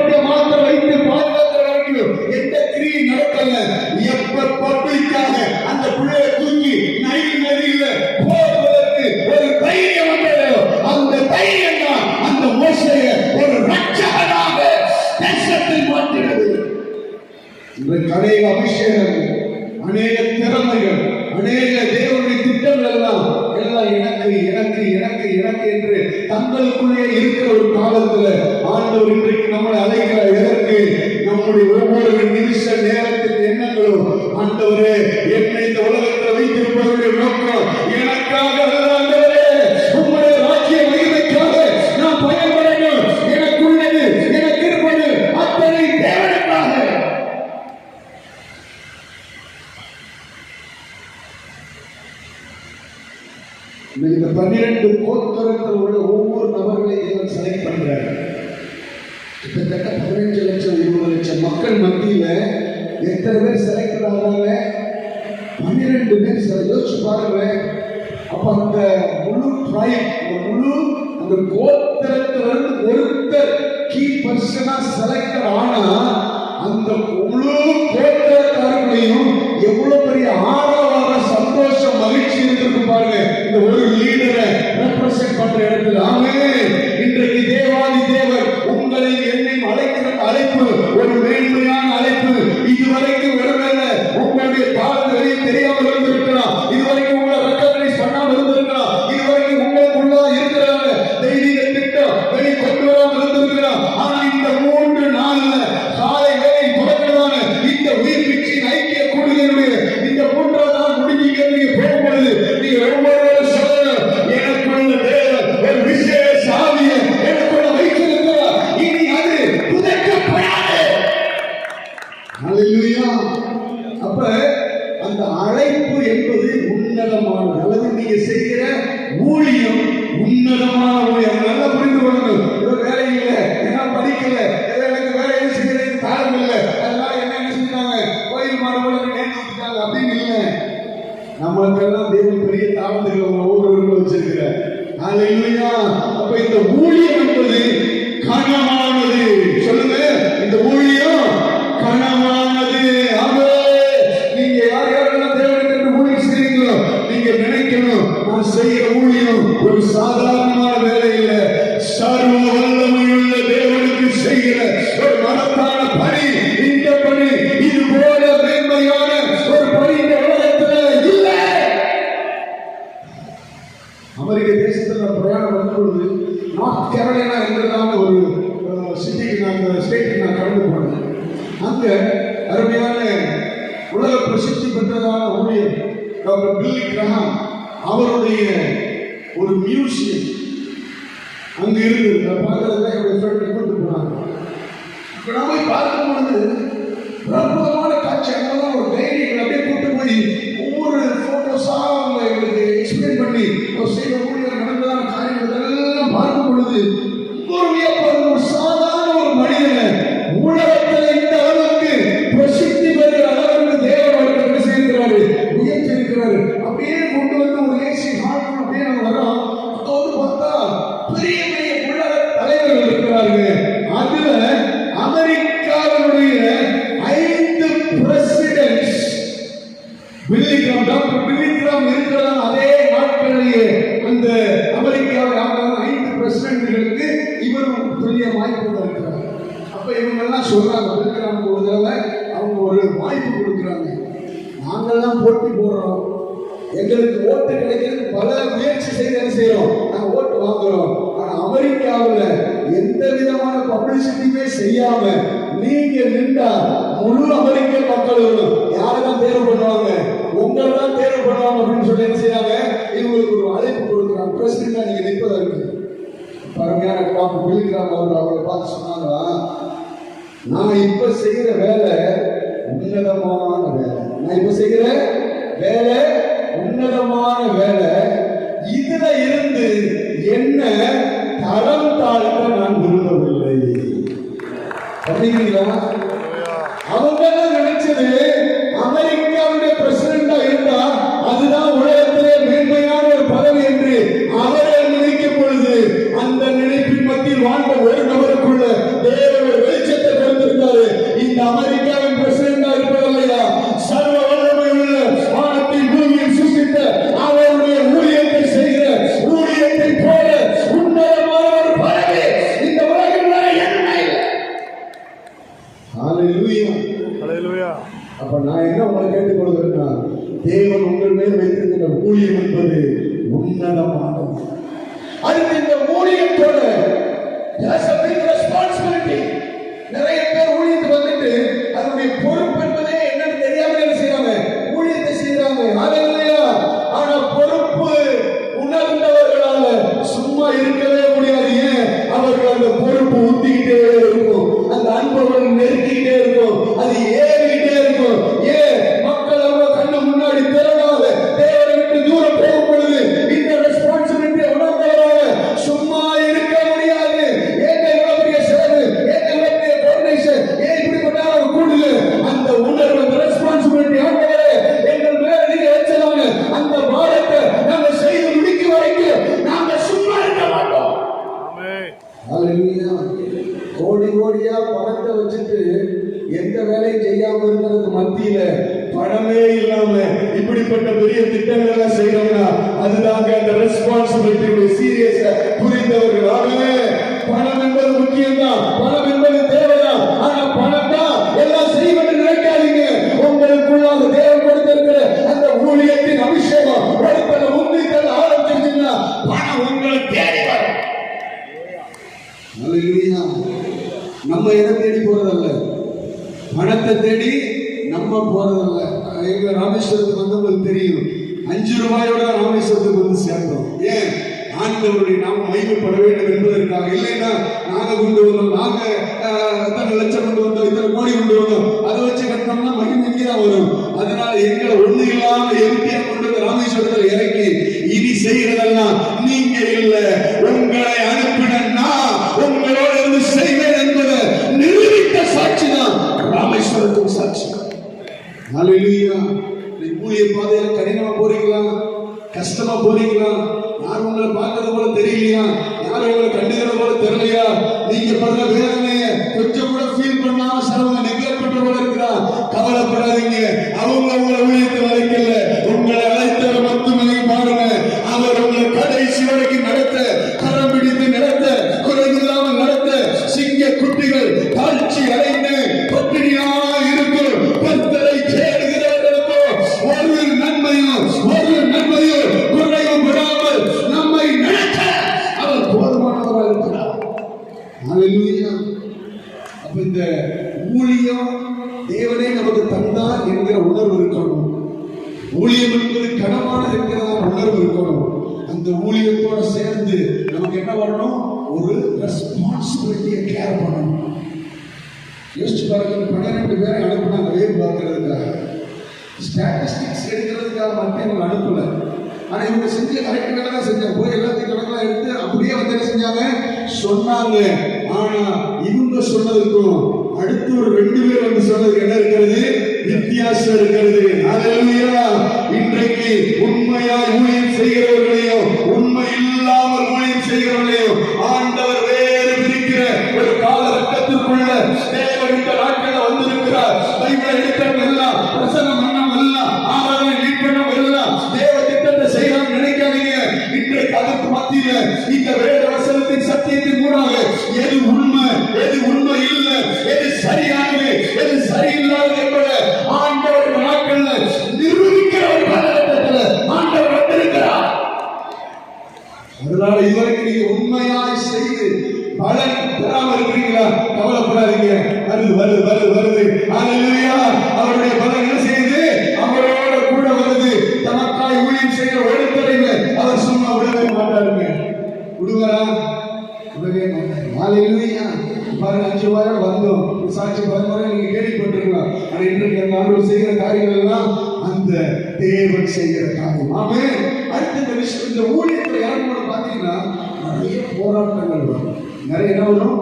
பாவத்தை மாத்திரம் வைத்து பாதுகாக்கிற வரைக்கும் எந்த அந்த பிள்ளையை தூக்கி நைல் நதியில ஒரு தைரியம் வந்ததோ அந்த தைரியம் தான் அந்த மோசையை ஒரு ரட்சகனாக தேசத்தில் மாற்றினது இவர் அபிஷேகம் அநேக திறமைகள் அநேக தேவனுடைய திட்டங்கள் எல்லாம் எல்லாம் எனக்கு எனக்கு எனக்கு எனக்கு என்று தங்களுக்குள்ளே இருக்கிற ஒரு காலத்துல ஆண்டவர் இன்றைக்கு நம்மளை அழைக்கிறார் எதற்கு நம்முடைய ஒவ்வொரு நிமிஷ நேரத்தின் எண்ணங்களும் ஆண்டவரே என்னை இந்த உலகத்தில் வைத்திருப்பதற்கு நோக்கம் எனக்காக நீங்கள் ஆ அப்ப அந்த அழைப்பு என்பது உன்னதமான அல்லது நீங்க செய்கிற ஊழியம் உன்னதமான ஊழியம் நல்ல எங்களுக்கு ஓட்டு கிடைக்கிறது பல முயற்சி செய்து என்ன செய்யறோம்? நாங்க ஓட்டு வாங்குறோம். ஆனா அமெரிக்காவில் எந்த விதமான பப்ளிசிட்டியுமே செய்யாம நீங்க நின்றா முழு அமெரிக்க மக்களும் யாரெல்லாம் தேர்வு பண்ணுவாங்க? உங்களை தான் தேர்வு பண்ணுவாங்க அப்படின்னு சொல்லி என்ன செய்யறாங்க இவங்களுக்கு ஒரு அழைப்பு கொடுக்குறாங்க. பிரசிடண்டா நீங்க நிற்பதற்கு பரமையான டாக்டர் பில்கிராம் அவர் அவரை பார்த்து சொன்னாங்களா நாம இப்ப செய்யற வேலை உன்னதமான வேலை. நான் இப்ப செய்கிற வேலை உன்னதமான வேலை இதுல இருந்து என்ன தரம் தாழ்த்த நான் விரும்பவில்லை. அப்படிங்கிறீங்களா? அதுக்கு இந்த ஊழியத்தோட there's நிறைய பேர் ஊழியத்துக்கு வந்துட்டு அதனுடைய பொறுப்பு தேடி போறதல்ல. பணத்தை தேடி நம்ம போறதல்ல. எங்க ராமேஸ்வரத்துக்கு வந்து உங்களுக்கு தெரியும். அஞ்சு ரூபாயோட ராமேஸ்வரத்துக்கு வந்து சேர்ந்தோம். ஏன்? ஆண்டவருடைய நாம மகிமைப்பட வேண்டும் என்பதற்காக. இல்லைன்னா நாங்க கொண்டு வந்தோம். நாங்க இத்தனை லட்சம் கொண்டு வந்தோம்? இத்தனை கோடி கொண்டு வந்தோம். அதை வச்சு கட்டினோம்னா மகிமை தான் வரும். அதனால எங்களை ஒண்ணு இல்லாம எம்பியா கொண்டு வந்து ராமேஸ்வரத்தில் இறக்கி இனி செய்யறதெல்லாம் நீங்க இல்ல. உங்களை அனுப்பினா உங்களோட இருந்து செய்வேன் என்பதை நிரூபித்த சாட்சி தான் ராமேஸ்வரத்துக்கு சாட்சி. ஹalleluya. ஊழிய பாதையில கடினமா போறீங்களா? கஷ்டமா போறீங்களா? யாரும் உங்களை பார்க்கறது போல தெரியலையா? யாரும் உங்களை கண்டுக்கிறது போல தெரியலையா? நீங்க படுற வேதனைய கொஞ்சம் கூட ஃபீல் பண்ணாம சிலவங்க நெக்லெக்ட் பண்ற போல இருக்கிறா. கவலைப்படாதீங்க. அவங்க உங்களை ஊழியத்தை என்பது கனமானது என்கிற உணர்வு இருக்கணும். அந்த ஊழியத்தோட சேர்ந்து நமக்கு என்ன வரணும்? ஒரு ரெஸ்பான்சிபிலிட்டியை கேர் பண்ணணும். யோசிச்சு பாருங்க பன்னிரெண்டு பேரை அனுப்புனாங்க வேறு பார்க்கறதுக்காக. ஸ்டாட்டிஸ்டிக்ஸ் எடுக்கிறதுக்காக மட்டும் இவங்க அனுப்பல. ஆனா இவங்க செஞ்ச கரெக்ட் வேலை தான் செஞ்சாங்க. போய் எல்லாத்தையும் கணக்கெல்லாம் எடுத்து அப்படியே வந்து என்ன செஞ்சாங்க? சொன்னாங்க. ஆனா இவங்க சொன்னதுக்கும் அடுத்து ஒரு ரெண்டு பேர் வந்து சொன்னதுக்கு என்ன இருக்கிறது? வித்தியாசம் இருக்கிறது. ஹalleluya இன்றைக்கு உண்மையாய் ஊழியம் செய்கிறவர்களையும் உண்மை இல்லாமல் ஊழியம் செய்கிறவர்களையும் ஆண்டவர் வேறு பிரிக்கிற ஒரு காலகட்டத்திற்குள்ள தேவன் இந்த நாட்கள் வந்திருக்கிறார். விடவே பாருங்க அஞ்சு வாரம் வந்தோம். சாட்சி பரம்பரை நீங்க கேள்விப்பட்டிருக்கலாம் ஆனா இன்றைக்கு அந்த செய்கிற காரியங்கள் எல்லாம் அந்த தேவன் செய்கிற காரியம். ஆமே அடுத்த இந்த விஷயம் இந்த ஊழியத்தில் இறங்கும்போது பார்த்தீங்கன்னா நிறைய போராட்டங்கள் வரும். நிறைய என்ன வரும்?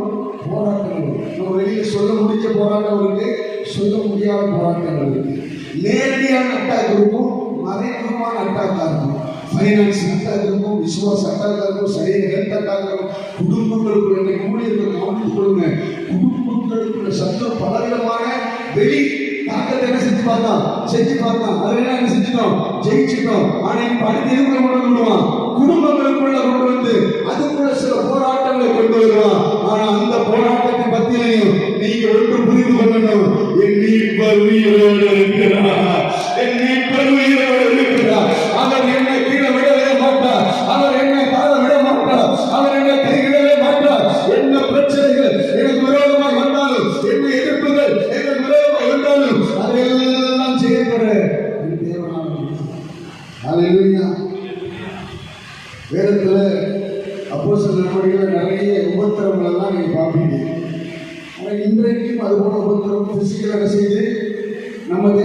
போராட்டங்கள் வரும். நம்ம வெளியே சொல்ல முடிஞ்ச போராட்டம் இருக்கு சொல்ல முடியாத போராட்டங்கள் இருக்கு. நேரடியான அட்டாக் இருக்கும் மறைமுகமான அட்டாக்காக இருக்கும். ஃபைனான்ஸ் அட்டாக் இருக்கும் விசுவாச அட்டாக்காக இருக்கும் சரீர ஹெல்த் அட்டாக் குடும்பங்களுக்குள்ள இன்னைக்கு ஊழியர்கள் கவனித்துக் கொள்ளுங்க குடும்பங்களுக்குள்ள சத்தம் பலவிதமான வெளி தாக்கத்தை என்ன செஞ்சு பார்த்தான் செஞ்சு பார்த்தான் அதெல்லாம் என்ன செஞ்சுட்டோம்? ஜெயிச்சுட்டோம். ஆனா இப்ப அடுத்து எதுக்குள்ள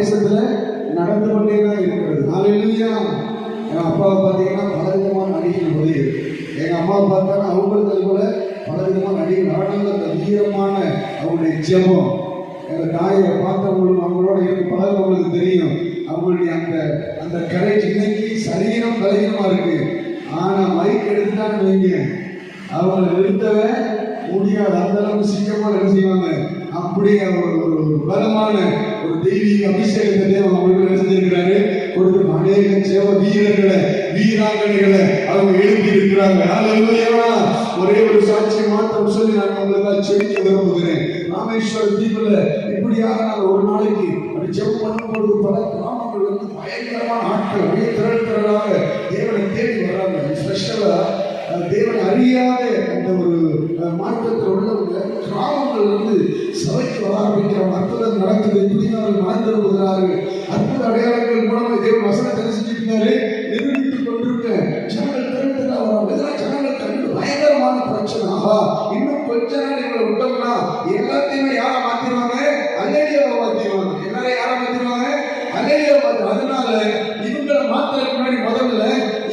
தேசத்துல நடந்து கொண்டே தான் இருக்கிறது. ஹalleluya. எங்கள் அப்பாவை பார்த்தீங்கன்னா பலவிதமான நடிகை உதவி எங்க அம்மாவை பார்த்தா அவங்களுக்கு அது போல பலவிதமான நடிகை நடனங்கள் அந்த வீரமான அவங்களுடைய ஜெபம். எங்க தாயை பார்த்தவங்களும் அவங்களோட இருந்து பழகிறவங்களுக்கு தெரியும். அவங்களுடைய அந்த அந்த கரைச்சி இன்னைக்கு சரீரம் பலகீனமா இருக்கு. ஆனா மைக் எடுத்துட்டான்னு வைங்க. அவங்களை நிறுத்தவே முடியாது. அந்த அளவுக்கு சீக்கிரமா என்ன செய்வாங்க? அப்படியே ஒரு ஒரு பலமான ஒரு தெய்வீக அபிஷேகத்தை தேவன் அவங்களுக்கு செஞ்சிருக்கிறாரு கொடுத்து அநேக சேவ வீரர்களை வீராங்கனைகளை அவங்க எழுப்பி இருக்கிறாங்க ஒரே ஒரு சாட்சியை மாத்திரம் சொல்லி நான் உங்களுக்கு செலுத்த விரும்புகிறேன். ராமேஸ்வர தீபுல இப்படியாக நான் ஒரு நாளைக்கு அப்படி ஜெபம் பண்ணும்போது பல கிராமங்கள் வந்து பயங்கரமான ஆட்கள் அப்படியே திரள் திரளாக தேவனை தேடி வர்றாங்க ஸ்பெஷலா தேவனை அறியாத அந்த ஒரு அஹ், அற்புதம் நடக்குது புதியவர்கள் மறந்து வருகிறார்கள். அற்புத அடையாளங்கள் மூலமாக தேவன் வசனம் என்ன நிரூபித்துக் கொண்டிருக்க ஜனங்கள் திரள் திரளாக இதெல்லாம் ஜனங்கள் கண்டு பயங்கரமான பிரச்சனை ஆஹா இன்னும் கொஞ்ச நாள் எங்களை விட்டோம்னா எல்லாத்தையுமே யாரை மாத்திருவாங்க அல்லேலியாவை மாத்திருவாங்க எல்லாரையும் யாரை மாத்திருவாங்க அல்லேலியாவை மாத்தி அதனால இவங்களை மாத்துறதுக்கு முன்னாடி முதல்ல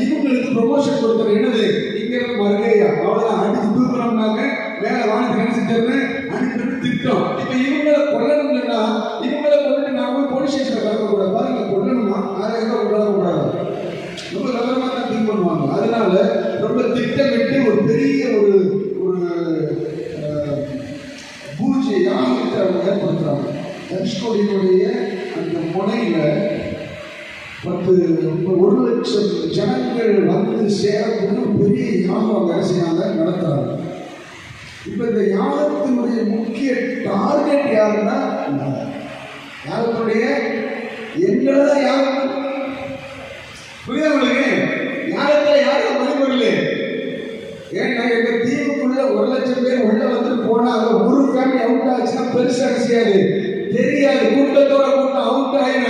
இவங்களுக்கு ப்ரொமோஷன் கொடுக்குற என்னது? இங்க இருந்து வருகையா அவ்வளவுதான். அடிச்சு தூக்குறோம்னாங்க மேல வாங்கி நினைச்சு செஞ்சாரு அனுப்பி திட்டம். இப்ப இவங்களை கொள்ள இவங்களை கொண்டுட்டு நான் போய் போலீஸ் ஸ்டேஷன்ல கலக்கக்கூடாது பாருங்க கொல்லணுமா யாரை எங்க கொல்லக்கூடாது ரொம்ப விவரமா தான் திங்க் பண்ணுவாங்க அதனால ரொம்ப திட்டமிட்டு ஒரு பெரிய ஒரு ஒரு அஹ், பூஜை யாகத்தை அவங்க ஏற்படுத்துறாங்க தனுஷ்கோடியினுடைய அந்த முனையில பத்து ஒரு லட்சம் ஜனங்கள் வந்து பெரிய யாகம் அவங்க என்ன செய்யாங்க நடத்துறாங்க. இப்போ இந்த யாகத்தினுடைய முக்கிய டார்கெட் யாருன்னா யாகத்துடைய யாகத்தினுடைய யாகம். புரியுதா உங்களுக்கு? யாகத்தில் யாரும் வழிபடல ஏன்னா எங்க தீவுக்குள்ள ஒரு லட்சம் பேர் உள்ள வந்து போனா அங்க ஒரு ஃபேமிலி அவுட் ஆச்சுன்னா பெருசாக செய்யாது தெரியாது. கூட்டத்தோட கூட்டம் அவுட் ஆயின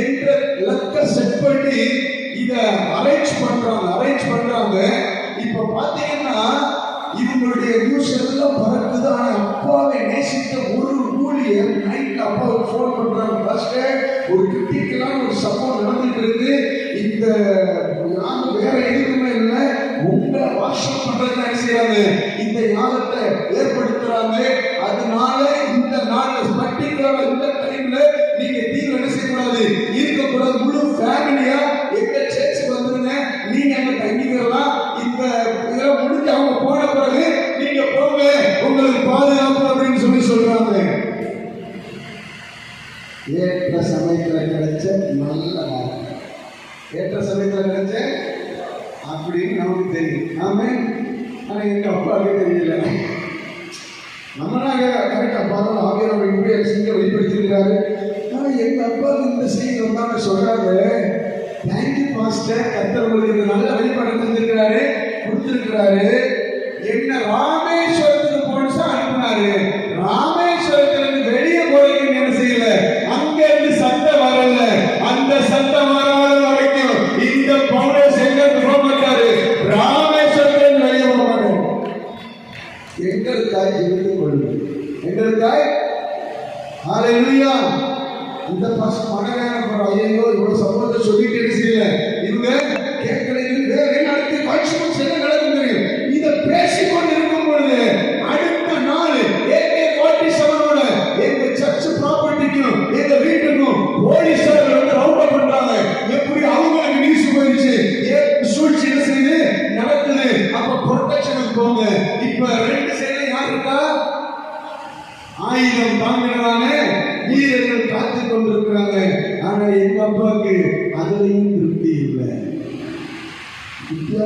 என்ற லக்க செட் பண்ணி இதை அரேஞ்ச் பண்றாங்க அரேஞ்ச் பண்றாங்க இப்ப பாத்தீங்கன்னா இவங்களுடைய நியூஸ் எல்லாம் பறக்குது. ஆனா அப்பாவை நேசித்த ஒரு ஊழியர் நைட்ல அப்பாவுக்கு ஃபோன் பண்றாங்க. ஃபர்ஸ்ட் ஒரு கிரிட்டிக்கலான ஒரு சம்பவம் நடந்துட்டு இருக்கு. இந்த யாரும் வேற எதுவுமே இல்லை. உங்களை வாஷம் பண்றது என்ன செய்யறாங்க இந்த யாகத்தை ஏற்படுத்துறாங்க. அதனால இந்த நாள் பர்டிகுலர் இந்த டைம்ல நீங்க தீவு என்ன செய்யக்கூடாது? இருக்கக்கூடாது. முழு ஃபேமிலியா எங்க சேர்ச் வந்துருங்க நீங்க அங்க தங்கிக்கலாம் இந்த இதெல்லாம் முடிஞ்சு அவங்க போன பிறகு நீங்க போங்க உங்களுக்கு பாதுகாப்பு அப்படின்னு சொல்லி சொல்றாங்க ஏற்ற சமயத்துல கிடைச்ச நல்ல வாரம் ஏற்ற சமயத்தில் கிடைச்ச அப்படின்னு நமக்கு தெரியும். ஆமே ஆனால் எங்கள் அப்பாவுக்கு தெரியல. நம்மளாக கரெக்டா பார்த்தோம் நம்ம இப்படி செஞ்சு வெளிப்படுத்தியிருக்காரு ஆனால் எங்கள் அப்பாவுக்கு இந்த செய்தி வந்தாங்க சொல்கிறாரு தேங்க்யூ மாஸ்டர் கத்தர் உங்களுக்கு நல்ல வழிபாடு தந்திருக்கிறாரு கொடுத்துருக்கிறாரு.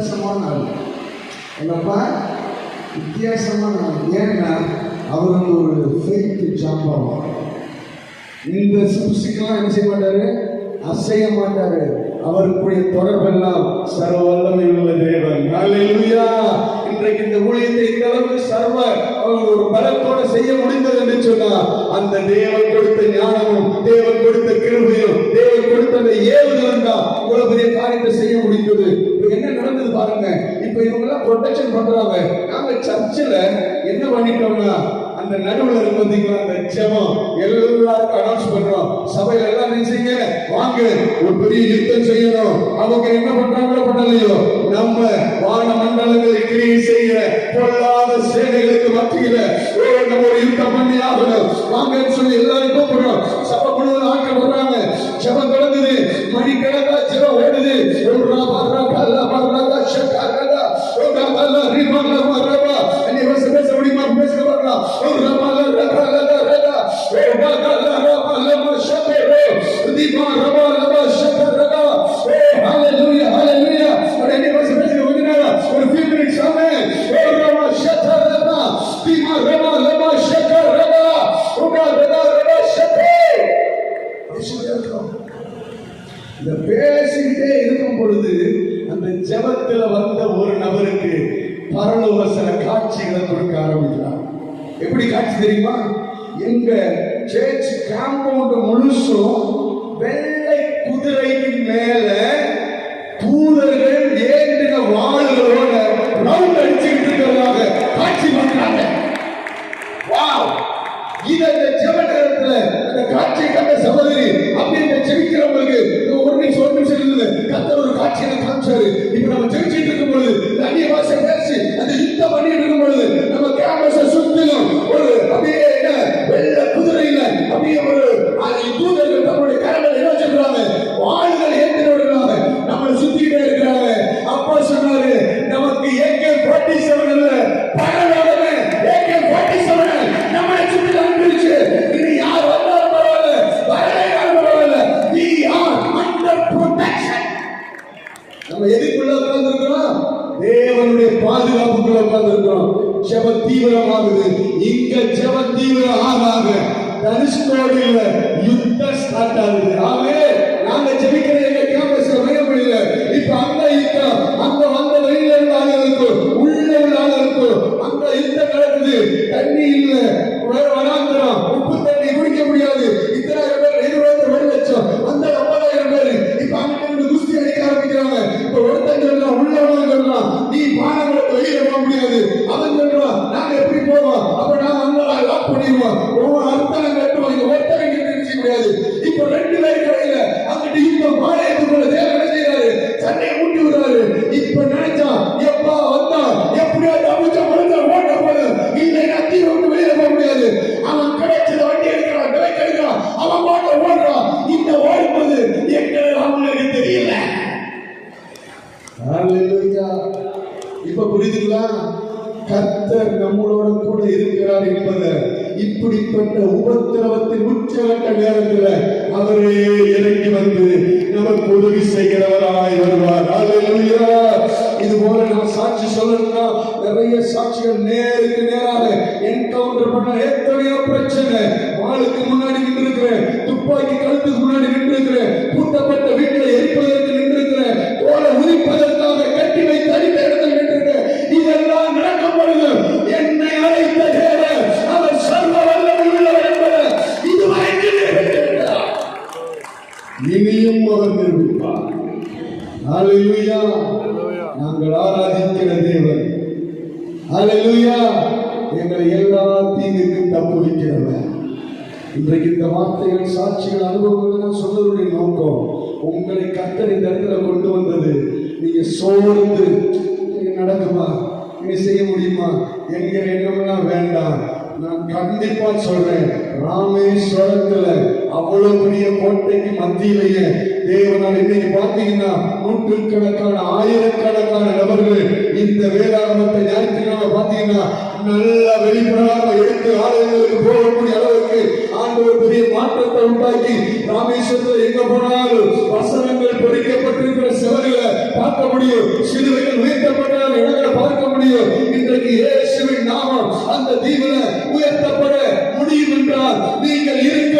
வித்தியாசமான ஆள் என்னப்பா? வித்தியாசமான ஆள் ஏன்னா அவருக்கு ஒரு ஃபெய்த் ஜாம்பவம் இந்த சுசிக்கெல்லாம் என்ன செய்ய மாட்டாரு? அசைய மாட்டாரு. அவருக்குரிய தொடர்பெல்லாம் சர்வ வல்லமை உள்ள தேவன் இன்றைக்கு இந்த ஊழியத்தை இந்த அளவுக்கு சர்வ அவங்க ஒரு பலத்தோட செய்ய முடிந்தது என்று சொன்னா அந்த தேவன் கொடுத்த ஞானமும் தேவன் கொடுத்த கிருபையும் தேவன் கொடுத்த அந்த ஏவுதலும் தான் இவ்வளவு பெரிய காரியத்தை செய்ய முடிந்தது. பாருங்க. இப்ப இவங்க எல்லாம் ப்ரொடெக்ஷன் பண்றாங்க. நாங்க சர்ச்சில் என்ன பண்ணிட்டோம்னா அந்த நடுவுல இருக்கு அந்த ஜெபம். எல்லாருக்கும் அனௌன்ஸ் பண்றோம். சபையில எல்லாம் நினைச்சீங்க வாங்க ஒரு பெரிய யுத்தம் செய்யணும். அவங்க என்ன பண்றாங்களோ பண்ணலையோ நம்ம வான மண்டலங்களை கிரியை செய்கிற பொல்லாத சேனைகளுக்கு மத்தியில நம்ம ஒரு யுத்தம் பண்ணி ஆகணும். வாங்கன்னு சொல்லி எல்லாரும் கூப்பிடுறோம். சபை குழுவில் ஆட்கள் வர்றாங்க. ஜெபம் தொடங்குது. ஒரு நம்ம எதுக்குள்ள உட்கார்ந்து இருக்கிறோம் தேவனுடைய பாதுகாப்புக்குள்ள உட்கார்ந்து இருக்கிறோம் ஜெப தீவிரமாகுது. இங்க ஜெப தீவிரம் ஆக ஆக தனுஷ்கோடியில யுத்தம் ஸ்டார்ட் ஆகுது. ஆகவே நாங்க ஜெபிக்கிற எங்க கேம்பஸ்ல மையப்படியில இப்ப அந்த யுத்தம் அங்க வந்த வழியில இருந்து ஆகிறதுக்கு நிறைய சாட்சிகள் நேருக்கு நேராக என்கவுண்டர் பண்ண எத்தனையோ பிரச்சனை வாளுக்கு முன்னாடி நின்று இருக்கிறேன் துப்பாக்கி கழுத்துக்கு முன்னாடி நின்று இருக்கிறேன் பூட்டப்பட்ட வீட்டில் எரிப்பதற்கு நின்று இருக்கிறேன் கோலை உரிப்பதற்காக சாட்சிகள் அனுபவங்கள் நான் சொன்னதுடைய நோக்கம் உங்களை கத்தர் இந்த இடத்துல கொண்டு வந்தது. நீங்க சோர்ந்து நடக்குமா? இனி செய்ய முடியுமா? என்கிற எண்ணம்லாம் வேண்டாம். நான் கண்டிப்பா சொல்றேன் ராமேஸ்வரத்துல அவ்வளவு பெரிய கோட்டைக்கு மத்தியிலேயே தேவனால் இன்னைக்கு பார்த்தீங்கன்னா நூற்றுக்கணக்கான ஆயிரக்கணக்கான நபர்கள் இந்த வேதாகமத்தை ஞாயிற்றுக்கிழமை பாத்தீங்கன்னா நல்ல வெளிப்படாம எடுத்து ஆலயங்களுக்கு போகக்கூடிய அளவுக்கு ஆண்டவர் பெரிய மாற்றத்தை உண்டாக்கி ராமேஸ்வரத்தில் எங்க போனாலும் வசனங்கள் பொறிக்கப்பட்டிருக்கிற சிவர்களை பார்க்க முடியும். சிலுவைகள் உயர்த்தப்பட்ட இடங்களை பார்க்க முடியும். இன்றைக்கு இயேசுவின் நாமம் அந்த தீவிர உயர்த்தப்பட முடியும் என்றால் நீங்கள் இருக்கிற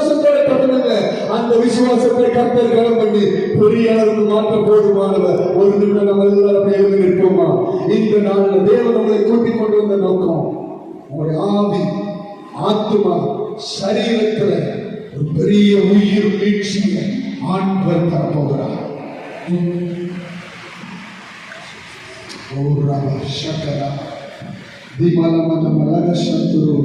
விசுவாசத்தோட தொடருங்க அந்த விசுவாசத்தை கர்த்தர் கடன் பண்ணி பெரிய அளவுக்கு மாற்ற போதுமானவர் ஒரு நிமிடம் நம்ம எல்லாரும் அப்படியே எழுந்து நிற்போமா இந்த நாளில் தேவன் நம்மளை கூட்டிக் கொண்டு வந்த நோக்கம் உங்களுடைய ஆவி ஆத்மா சரீரத்துல ஒரு பெரிய உயிர் மீட்சியை ஆண்டவர் தரப்போகிறார் ஓ ரப சக்கரா. திமலமன மலக சத்துரு